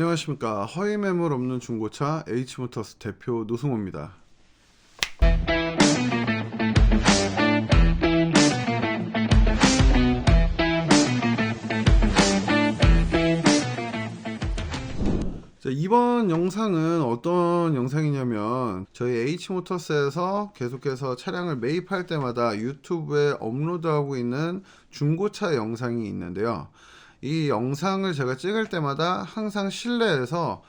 안녕하십니까 허위 매물 없는 중고차 H모터스 대표 노승호입니다. 자, 이번 영상은 어떤 영상이냐면 저희 H모터스에서 계속해서 차량을 매입할 때마다 유튜브에 업로드하고 있는 중고차 영상이 있는데요. 이 영상을 제가 찍을 때마다 항상 실내에서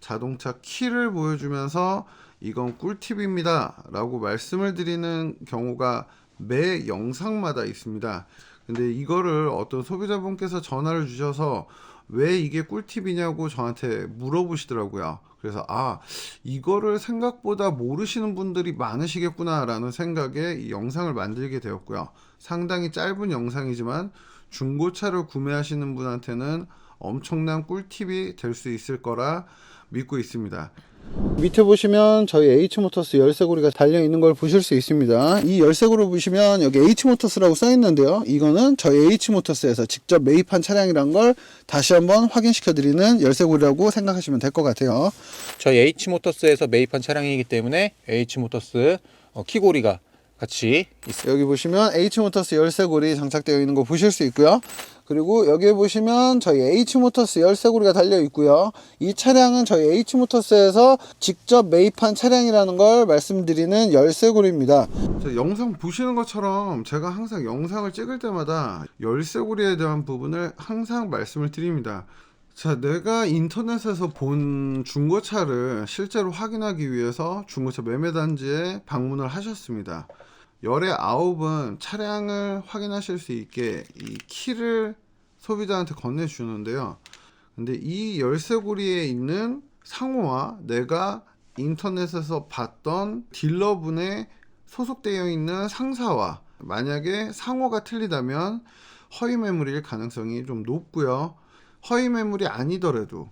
자동차 키를 보여주면서 이건 꿀팁입니다 라고 말씀을 드리는 경우가 매 영상마다 있습니다. 근데 이거를 어떤 소비자분께서 전화를 주셔서 왜 이게 꿀팁이냐고 저한테 물어보시더라고요. 그래서 아 이거를 생각보다 모르시는 분들이 많으시겠구나라는 생각에 이 영상을 만들게 되었고요. 상당히 짧은 영상이지만 중고차를 구매하시는 분한테는 엄청난 꿀팁이 될 수 있을 거라 믿고 있습니다. 밑에 보시면 저희 H모터스 열쇠고리가 달려 있는 걸 보실 수 있습니다. 이 열쇠고리 보시면 여기 H모터스라고 써 있는데요. 이거는 저희 H모터스에서 직접 매입한 차량이란 걸 다시 한번 확인시켜 드리는 열쇠고리라고 생각하시면 될 것 같아요. 저희 H모터스에서 매입한 차량이기 때문에 H모터스 어, 키고리가 같이 있습니다. 여기 보시면 H모터스 열쇠고리 장착되어 있는 거 보실 수 있고요. 그리고 여기에 보시면 저희 H모터스 열쇠고리가 달려 있고요. 이 차량은 저희 H모터스에서 직접 매입한 차량이라는 걸 말씀드리는 열쇠고리입니다. 영상 보시는 것처럼 제가 항상 영상을 찍을 때마다 열쇠고리에 대한 부분을 항상 말씀을 드립니다. 자, 내가 인터넷에서 본 중고차를 실제로 확인하기 위해서 중고차 매매단지에 방문을 하셨습니다. 열의 아홉은 차량을 확인하실 수 있게 이 키를 소비자한테 건네주는데요. 근데 이 열쇠고리에 있는 상호와 내가 인터넷에서 봤던 딜러분의 소속되어 있는 상사와 만약에 상호가 틀리다면 허위 매물일 가능성이 좀 높고요. 허위 매물이 아니더라도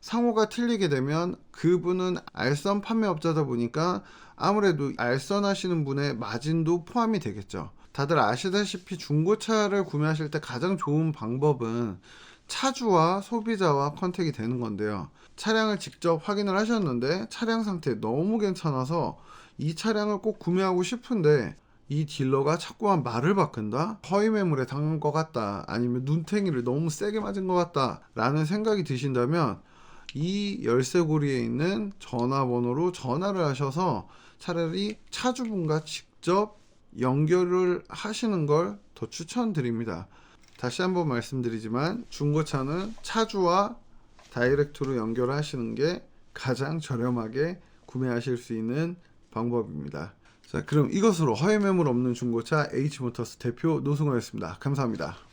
상호가 틀리게 되면 그분은 알선 판매업자다 보니까 아무래도 알선하시는 분의 마진도 포함이 되겠죠. 다들 아시다시피 중고차를 구매하실 때 가장 좋은 방법은 차주와 소비자와 컨택이 되는 건데요. 차량을 직접 확인을 하셨는데 차량 상태 너무 괜찮아서 이 차량을 꼭 구매하고 싶은데 이 딜러가 자꾸만 말을 바꾼다? 허위 매물에 당한 것 같다. 아니면 눈탱이를 너무 세게 맞은 것 같다. 라는 생각이 드신다면 이 열쇠고리에 있는 전화번호로 전화를 하셔서 차라리 차주분과 직접 연결을 하시는 걸 더 추천드립니다. 다시 한번 말씀드리지만 중고차는 차주와 다이렉트로 연결하시는 게 가장 저렴하게 구매하실 수 있는 방법입니다. 자, 그럼 이것으로 허위 매물 없는 중고차 H모터스 대표 노승호였습니다. 감사합니다.